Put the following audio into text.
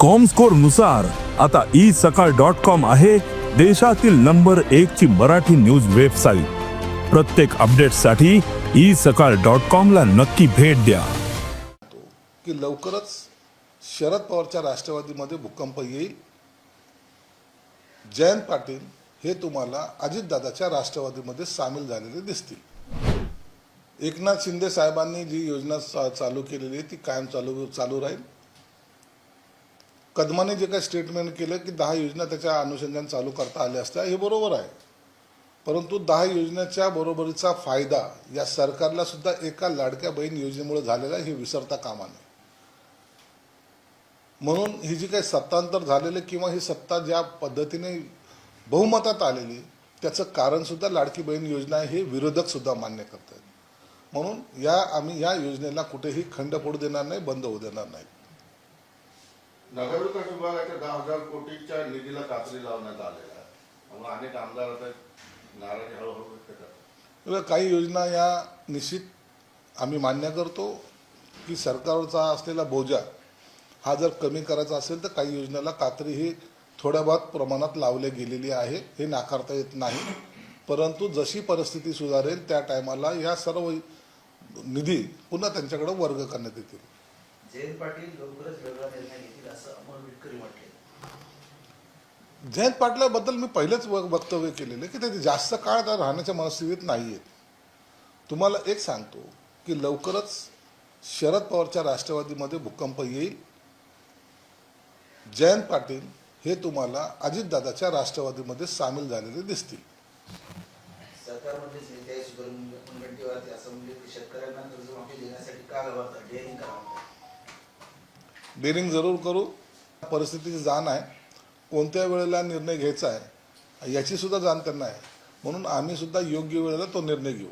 कॉमस्कोरनुसार आता ई सकाळ dot com आहे देशातील नंबर एक ची मराठी न्यूज वेबसाईट प्रत्येक अपडेटसाठी ई सकाळ डॉट कॉम ला नक्की भेट द्या. की लवकरच शरद पवारच्या राष्ट्रवादीमध्ये भूकंप येईल. जयंत पाटील हे तुम्हाला अजितदादाच्या राष्ट्रवादीमध्ये सामील झालेले दिसतील. एकनाथ शिंदे साहेबांनी जी योजना चा- चालू केलेली आहे ती कायम चालू चालू राहील. कदमाने जे काही स्टेटमेंट केलं की दहा योजना त्याच्या अनुषंगाने चालू करता आल्या असत्या हे बरोबर आहे. परंतु दहा योजनेच्या बरोबरीचा फायदा या सरकारला सुद्धा एका लाडक्या बहीण योजनेमुळे झालेला आहे हे विसरता कामा नये. म्हणून ही जी काही सत्तांतर झालेलं किंवा ही सत्ता ज्या पद्धतीने बहुमतात आलेली त्याचं कारणसुद्धा लाडकी बहीण योजना आहे हे विरोधक सुद्धा मान्य करतात म्हणून या आम्ही या योजनेला कुठेही खंड पडू देणार नाही बंद होऊ देणार नाही. नगरविकास विभागाच्या दहा हजार कोटीच्या निधीला कात्री लावण्यात आलेला आहे. त्यामुळे अनेक आमदार आता नाराजी हळूहळू व्यक्त करतात. काही योजना या निश्चित आम्ही मान्य करतो की सरकारचा असलेला बोजा हा जर कमी करायचा असेल तर काही योजनेला कात्री ही थोड्या बहुत प्रमाणात लावली गेलेली आहे हे नाकारता येत नाही. परंतु जशी परिस्थिती सुधारेल त्या टायमाला या सर्व निधी पुन्हा त्यांच्याकडे वर्ग करण्यात येतील. जयंत पाटील लवकरच वेगळा निर्णय घेतील असं अमोल मिटकरी म्हटले. जयंत पाटलाबद्दल मी पहिलेच वक्तव्य केलेलं की ते जास्त काळ राहण्याच्या मनस्थितीत नाही आहेत तुम्हाला एक सांगतो की लवकरच शरद पवारच्या राष्ट्रवादीमध्ये भूकंप येईल. जयंत पाटील हे तुम्हाला अजितदादाच्या राष्ट्रवादीमध्ये सामील झालेले दिसतील. असं म्हणजे शेतकऱ्यांना कर्जमाफी देण्यासाठी का बेरिंग जरूर करू. परिस्थितीची जाण आहे. कोणत्या वेळेला निर्णय घ्यायचा आहे याची सुद्धा जाण त्यांना आहे. म्हणून आम्ही सुद्धा योग्य वेळेला तो निर्णय घेऊ.